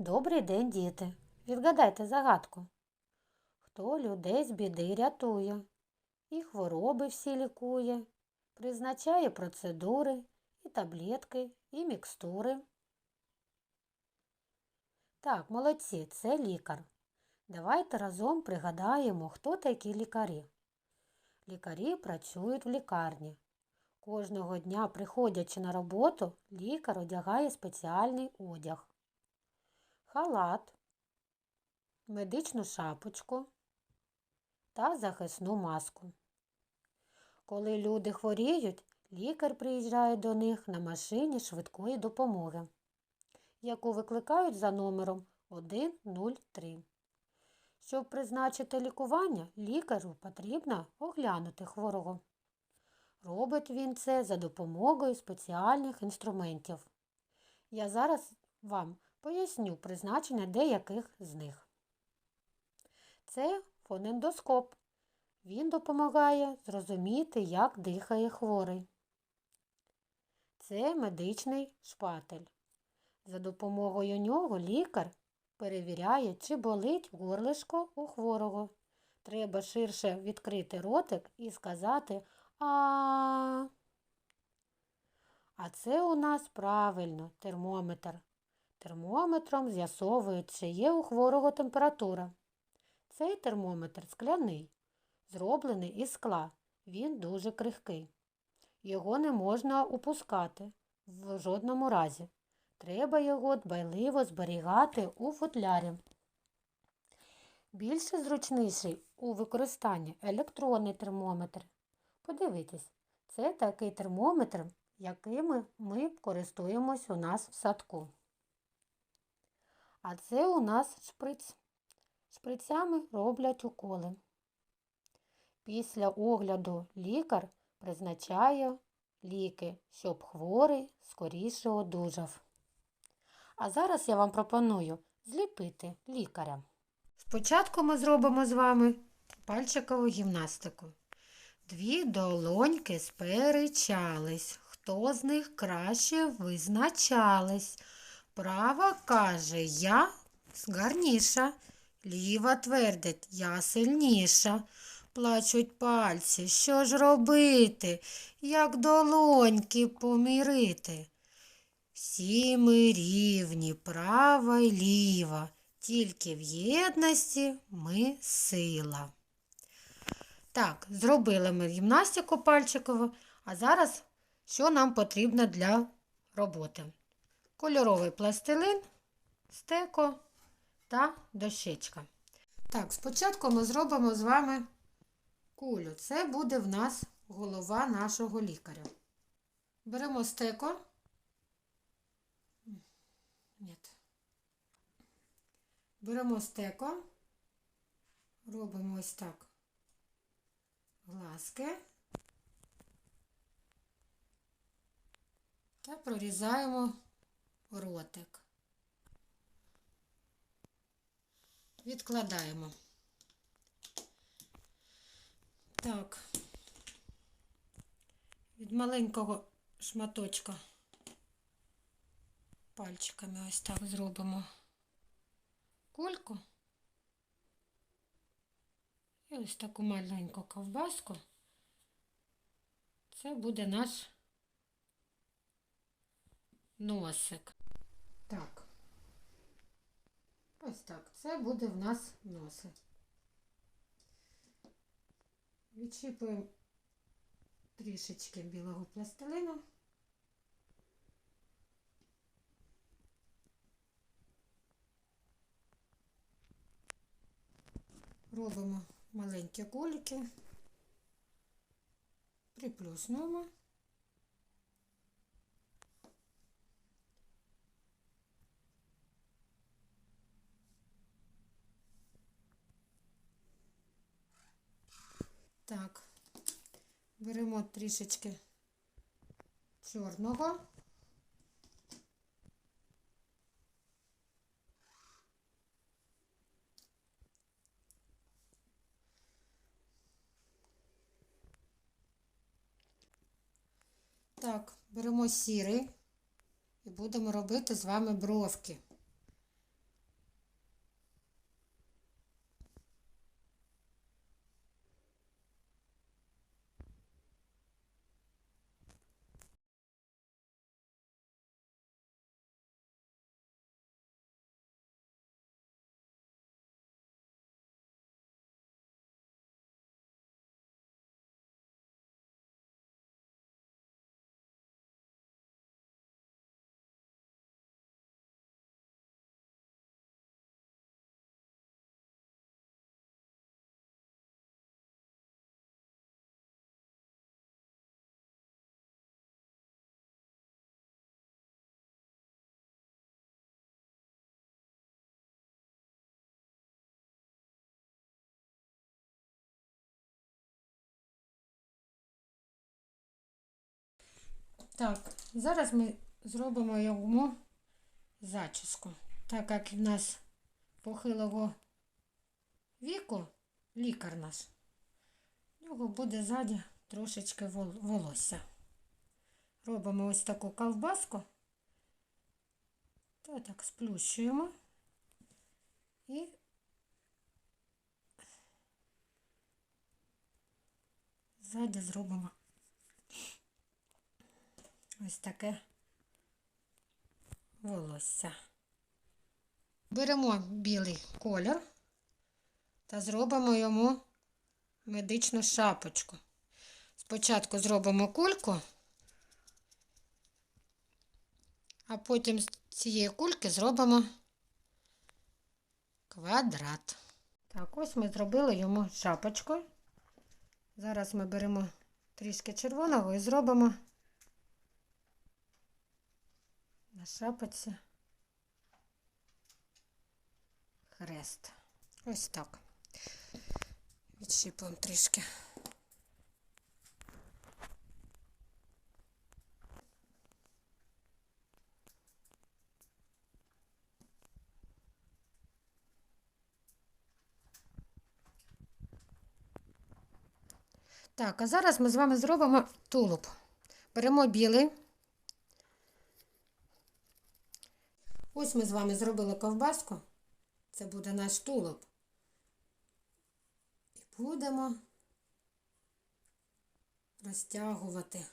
Добрий день, діти. Відгадайте загадку. Хто людей з біди рятує, і хвороби всі лікує, призначає процедури, і таблетки, і мікстури. Так, молодці, це лікар. Давайте разом пригадаємо, хто такі лікарі. Лікарі працюють в лікарні. Кожного дня, приходячи на роботу, лікар одягає спеціальний одяг халат, медичну шапочку та захисну маску. Коли люди хворіють, лікар приїжджає до них на машині швидкої допомоги, яку викликають за номером 103. Щоб призначити лікування, лікарю потрібно оглянути хворого. Робить він це за допомогою спеціальних інструментів. Я зараз вам Поясню призначення деяких з них. Це фонендоскоп. Він допомагає зрозуміти, як дихає хворий. Це медичний шпатель. За допомогою нього лікар перевіряє, чи болить горлишко у хворого. Треба ширше відкрити ротик і сказати а. А це у нас правильно термометр. Термометром з'ясовують, чи є у хворого температура. Цей термометр скляний, зроблений із скла. Він дуже крихкий. Його не можна упускати в жодному разі. Треба його дбайливо зберігати у футлярі. Більше зручніший у використанні електронний термометр. Подивіться, це такий термометр, яким ми користуємось у нас в садку. А це у нас шприц. Шприцями роблять уколи. Після огляду лікар призначає ліки, щоб хворий скоріше одужав. А зараз я вам пропоную зліпити лікаря. Спочатку ми зробимо з вами пальчикову гімнастику. Дві долоньки сперечались. Хто з них краще визначались? Права каже, я гарніша, ліва твердить, я сильніша. Плачуть пальці, що ж робити, як долоньки помірити? Всі ми рівні, права й ліва, тільки в єдності ми сила. Так, зробили ми гімнастику пальчикову, а зараз що нам потрібно для роботи? Кольоровий пластилин, стеко та дощечка. Так, спочатку ми зробимо з вами кулю. Це буде в нас голова нашого лікаря. Беремо стеко. Ні. Беремо стеко, робимо ось так глазки та прорізаємо ротик. Відкладаємо. Так, від маленького шматочка пальчиками ось так зробимо кульку і ось таку маленьку ковбаску. Це буде наш носик. Так. Ось так. Це буде в нас носик. Відчіпуємо трішечки білого пластилину. Робимо маленькі кулики, приплюснуємо. Так, беремо трішечки чорного. Так, беремо сірий і будемо робити з вами бровки. Так, зараз ми зробимо йому зачіску. Так як в нас похилого віку, лікар наш, в нього буде ззаді трошечки волосся. Робимо ось таку ковбаску. Та так сплющуємо і ззаді зробимо ось таке волосся. Беремо білий колір та зробимо йому медичну шапочку. Спочатку зробимо кульку, а потім з цієї кульки зробимо квадрат. Так, ось ми зробили йому шапочку. Зараз ми беремо трішки червоного і зробимо на шапочці хрест. Ось так. Відщіпуємо трішки. Так, а зараз ми з вами зробимо тулуб. Беремо білий. Ось ми з вами зробили ковбаску. Це буде наш тулуб. І будемо розтягувати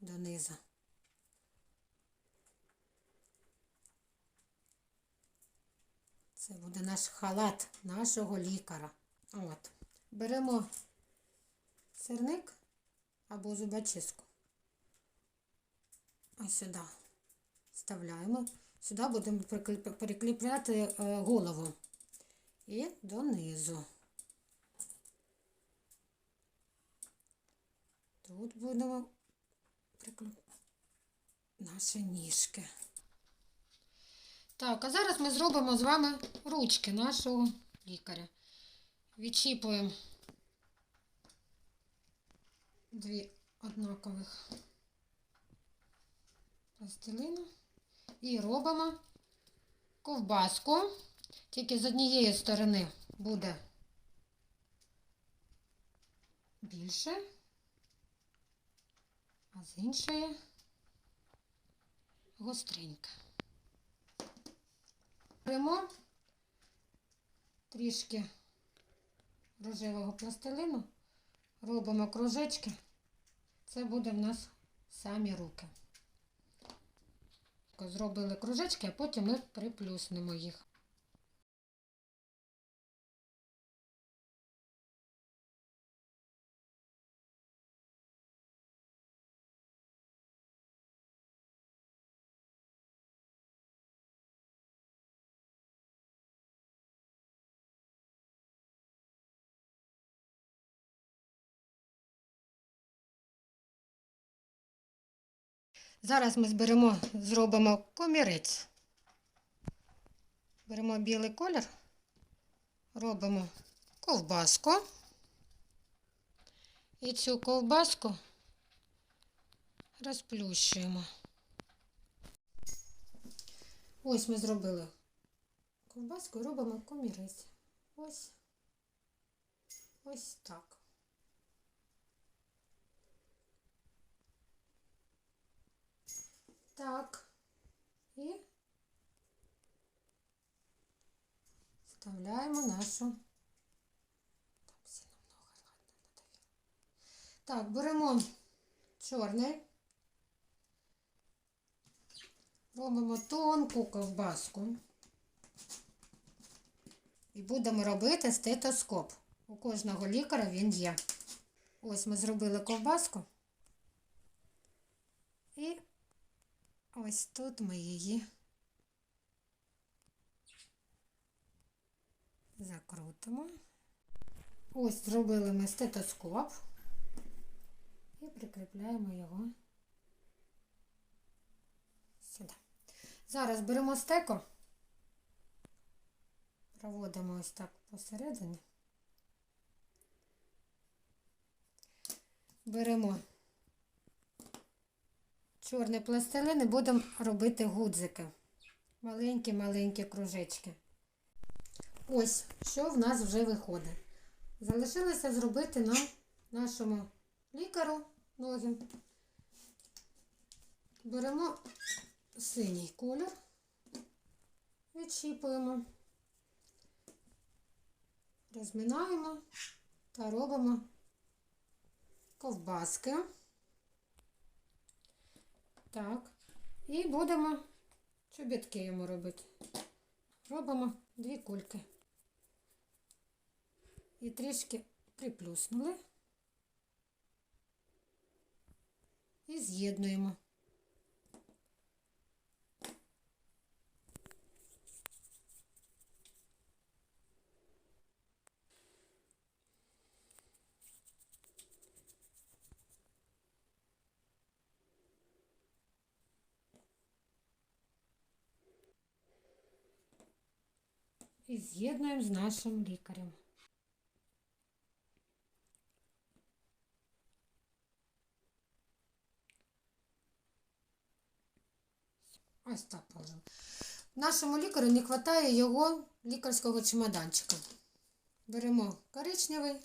донизу. Це буде наш халат нашого лікаря. От. Беремо сирник або зубочистку. Ось сюди вставляємо. Сюди будемо прикріпляти е, голову і донизу. Тут будемо прикріпляти наші ніжки. Так, а зараз ми зробимо з вами ручки нашого лікаря. Відчіпуємо дві однакових пластилини і робимо ковбаску. Тільки з однієї сторони буде більше, а з іншої гостренька. Беремо трішки рожевого пластилину, робимо кружечки. Це буде в нас самі руки. Зробили кружечки, а потім ми приплюснемо їх. Зараз ми зберемо, зробимо комірець. Беремо білий колір, робимо ковбаску. І цю ковбаску розплющуємо. Ось ми зробили ковбаску робимо комірець. Ось. Ось так. Так. І вставляємо нашу. Так, беремо чорний. Робимо тонку ковбаску. І будемо робити стетоскоп. У кожного лікаря він є. Ось ми зробили ковбаску. І ось тут ми її закрутимо. Ось зробили ми стетоскоп і прикріпляємо його сюди. Зараз беремо стеко, проводимо ось так посередині. Беремо чорний пластилин і будемо робити гудзики. Маленькі-маленькі кружечки. Ось, що в нас вже виходить. Залишилося зробити нам нашому лікару ноги. Беремо синій колір, відщіпуємо, розминаємо та робимо ковбаски. Так. І будемо чобітки йому робити. Робимо дві кульки. І трішки приплюснули. І з'єднуємо. І з'єднуємо з нашим лікарем. Ось так положимо. Нашому лікарю не вистачає його лікарського чемоданчика. Беремо коричневий,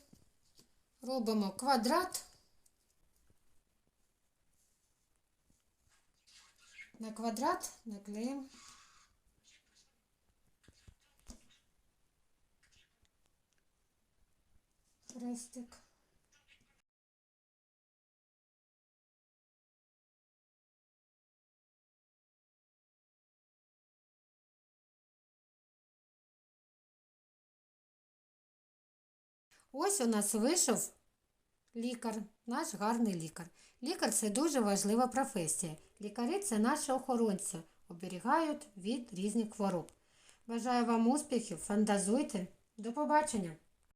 робимо квадрат. На квадрат наклеїмо хрестик. Ось у нас вийшов лікар, наш гарний лікар. Лікар це дуже важлива професія. Лікарі це наші охоронці, оберігають від різних хвороб. Бажаю вам успіхів, фантазуйте. До побачення!